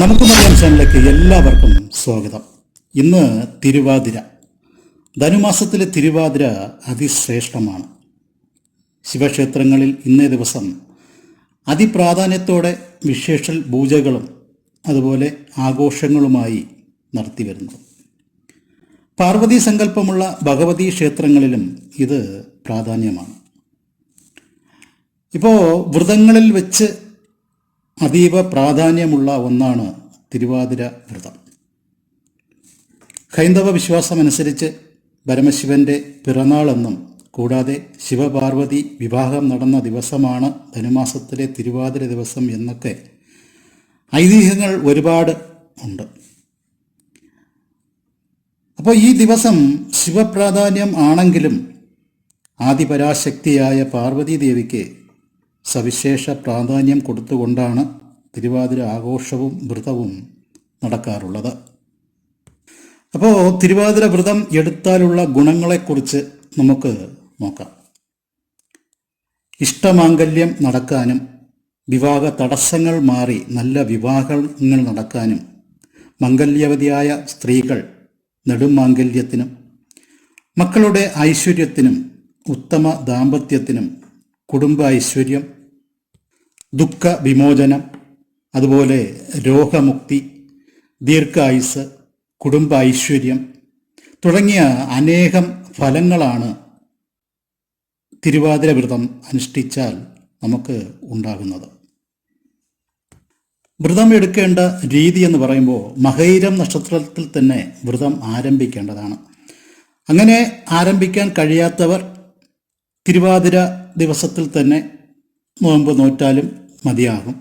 നമുക്ക് മലയാളം ചാനലിലേക്ക് എല്ലാവർക്കും സ്വാഗതം. ഇന്ന് തിരുവാതിര. ധനുമാസത്തിലെ തിരുവാതിര അതിശ്രേഷ്ഠമാണ്. ശിവക്ഷേത്രങ്ങളിൽ ഇന്നേ ദിവസം അതിപ്രാധാന്യത്തോടെ വിശേഷൽ പൂജകളും അതുപോലെ ആഘോഷങ്ങളുമായി നടത്തിവരുന്നു പാർവതി സങ്കല്പമുള്ള ഭഗവതി ക്ഷേത്രങ്ങളിലും ഇത് പ്രാധാന്യമാണ്. ഇപ്പോൾ വ്രതങ്ങളിൽ വെച്ച് അതീവ പ്രാധാന്യമുള്ള ഒന്നാണ് തിരുവാതിര വ്രതം. ഹൈന്ദവ വിശ്വാസമനുസരിച്ച് പരമശിവന്റെ പിറന്നാളെന്നും കൂടാതെ ശിവപാർവതി വിവാഹം നടന്ന ദിവസമാണ് ധനുമാസത്തിലെ തിരുവാതിര ദിവസം എന്നൊക്കെ ഐതിഹ്യങ്ങൾ ഒരുപാട് ഉണ്ട്. അപ്പോൾ ഈ ദിവസം ശിവപ്രാധാന്യം ആണെങ്കിലും ആദിപരാശക്തിയായ പാർവതി ദേവിക്ക് സവിശേഷ പ്രാധാന്യം കൊടുത്തുകൊണ്ടാണ് തിരുവാതിര ആഘോഷവും വ്രതവും നടക്കാറുള്ളത്. അപ്പോൾ തിരുവാതിര വ്രതം എടുത്താലുള്ള ഗുണങ്ങളെക്കുറിച്ച് നമുക്ക് നോക്കാം. ഇഷ്ടമാംഗല്യം നടക്കാനും വിവാഹ തടസ്സങ്ങൾ മാറി നല്ല വിവാഹങ്ങൾ നടക്കാനും മംഗല്യവതിയായ സ്ത്രീകൾ നെടുമാംഗല്യത്തിനും മക്കളുടെ ഐശ്വര്യത്തിനും ഉത്തമ ദാമ്പത്യത്തിനും കുടുംബ ഐശ്വര്യം ദുഃഖ വിമോചനം അതുപോലെ രോഗമുക്തി ദീർഘായുസ് കുടുംബ ഐശ്വര്യം തുടങ്ങിയ അനേകം ഫലങ്ങളാണ് തിരുവാതിര വ്രതം അനുഷ്ഠിച്ചാൽ നമുക്ക് ഉണ്ടാകുന്നത്. വ്രതം എടുക്കേണ്ട രീതി എന്ന് പറയുമ്പോൾ മഹൈരം നക്ഷത്രത്തിൽ തന്നെ വ്രതം ആരംഭിക്കേണ്ടതാണ്. അങ്ങനെ ആരംഭിക്കാൻ കഴിയാത്തവർ തിരുവാതിര ദിവസത്തിൽ തന്നെ നോമ്പ് നോറ്റാലും മതിയാകും.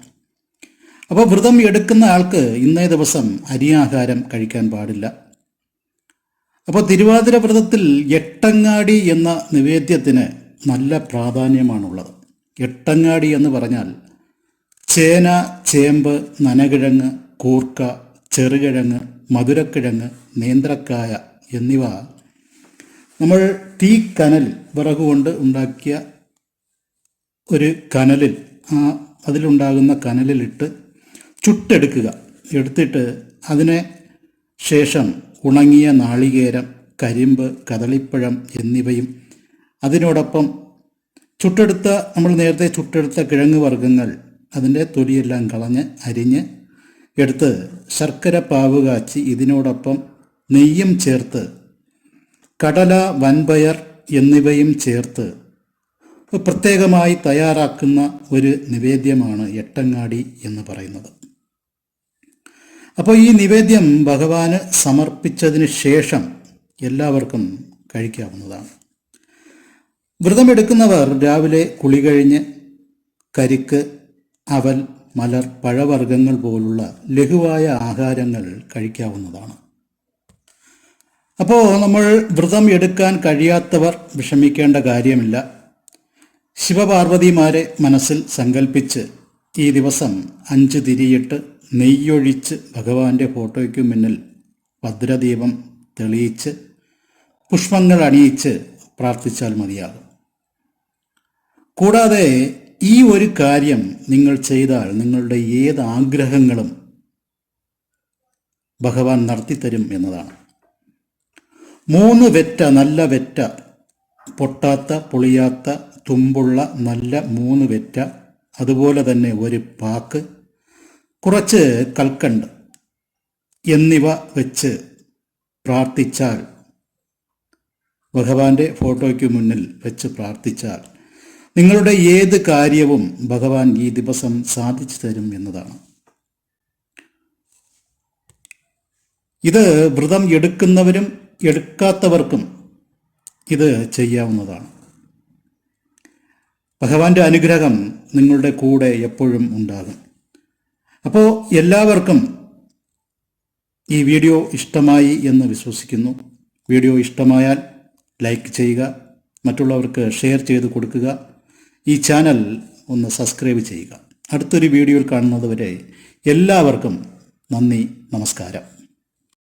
അപ്പോൾ വ്രതം എടുക്കുന്ന ആൾക്ക് ഇന്നേ ദിവസം അരിയാഹാരം കഴിക്കാൻ പാടില്ല. അപ്പോൾ തിരുവാതിര വ്രതത്തിൽ എട്ടങ്ങാടി എന്ന നിവേദ്യത്തിന് നല്ല പ്രാധാന്യമാണുള്ളത്. എട്ടങ്ങാടി എന്ന് പറഞ്ഞാൽ ചേന ചേമ്പ് നനകിഴങ്ങ് കൂർക്ക ചെറുകിഴങ്ങ് മധുരക്കിഴങ്ങ് നേന്ത്രക്കായ എന്നിവ നമ്മൾ തീ കനൽ വിറകുകൊണ്ട് ഉണ്ടാക്കിയ ഒരു കനലിൽ ആ അതിലുണ്ടാകുന്ന കനലിലിട്ട് ചുട്ടെടുക്കുക. എടുത്തിട്ട് അതിനെ ശേഷം ഉണങ്ങിയ നാളികേരം കരിമ്പ് കദളിപ്പഴം എന്നിവയും അതിനോടൊപ്പം ചുട്ടെടുത്ത നമ്മൾ നേരത്തെ ചുട്ടെടുത്ത കിഴങ്ങ് വർഗങ്ങൾ അതിന്റെ തൊലിയെല്ലാം കളഞ്ഞ് അരിഞ്ഞ് എടുത്ത് ശർക്കര പാവ് കാച്ചി ഇതിനോടൊപ്പം നെയ്യും ചേർത്ത് കടല വൻപയർ എന്നിവയും ചേർത്ത് പ്രത്യേകമായി തയ്യാറാക്കുന്ന ഒരു നിവേദ്യമാണ് എട്ടങ്ങാടി എന്ന് പറയുന്നത്. അപ്പോൾ ഈ നിവേദ്യം ഭഗവാന് സമർപ്പിച്ചതിന് ശേഷം എല്ലാവർക്കും കഴിക്കാവുന്നതാണ്. വ്രതമെടുക്കുന്നവർ രാവിലെ കുളി കഴിഞ്ഞ് കരിക്ക് അവൽ മലർ പഴവർഗങ്ങൾ പോലുള്ള ലഘുവായ ആഹാരങ്ങൾ കഴിക്കാവുന്നതാണ്. അപ്പോൾ നമ്മൾ വ്രതം എടുക്കാൻ കഴിയാത്തവർ വിഷമിക്കേണ്ട കാര്യമില്ല. ശിവപാർവതിമാരെ മനസ്സിൽ സങ്കല്പിച്ച് ഈ ദിവസം അഞ്ച് തിരിയിട്ട് നെയ്യൊഴിച്ച് ഭഗവാന്റെ ഫോട്ടോയ്ക്ക് മുന്നിൽ ഭദ്രദീപം തെളിയിച്ച് പുഷ്പങ്ങൾ അണിയിച്ച് പ്രാർത്ഥിച്ചാൽ മതിയാകും. കൂടാതെ ഈ ഒരു കാര്യം നിങ്ങൾ ചെയ്താൽ നിങ്ങളുടെ ഏത് ആഗ്രഹങ്ങളും ഭഗവാൻ നടത്തിത്തരും എന്നതാണ്. മൂന്ന് വെറ്റ നല്ല വെറ്റ പൊട്ടാത്ത പൊളിയാത്ത തുമ്പുള്ള നല്ല മൂന്ന് വെറ്റ അതുപോലെ തന്നെ ഒരു പാക്ക് കുറച്ച് കൽക്കണ്ട് എന്നിവ വെച്ച് പ്രാർത്ഥിച്ചാൽ ഭഗവാന്റെ ഫോട്ടോയ്ക്ക് മുന്നിൽ വെച്ച് പ്രാർത്ഥിച്ചാൽ നിങ്ങളുടെ ഏത് കാര്യവും ഭഗവാൻ ഈ ദിവസം സാധിച്ചു തരും എന്നതാണ്. ഇത് വ്രതം എടുക്കുന്നവരും എടുക്കാത്തവർക്കും ഇത് ചെയ്യാവുന്നതാണ്. ഭഗവാന്റെ അനുഗ്രഹം നിങ്ങളുടെ കൂടെ എപ്പോഴും ഉണ്ടാകും. അപ്പോൾ എല്ലാവർക്കും ഈ വീഡിയോ ഇഷ്ടമായി എന്ന് വിശ്വസിക്കുന്നു. വീഡിയോ ഇഷ്ടമായാൽ ലൈക്ക് ചെയ്യുക മറ്റുള്ളവർക്ക് ഷെയർ ചെയ്ത് കൊടുക്കുക. ഈ ചാനൽ ഒന്ന് സബ്സ്ക്രൈബ് ചെയ്യുക. അടുത്തൊരു വീഡിയോയിൽ കാണുന്നതുവരെ എല്ലാവർക്കും നന്ദി നമസ്കാരം.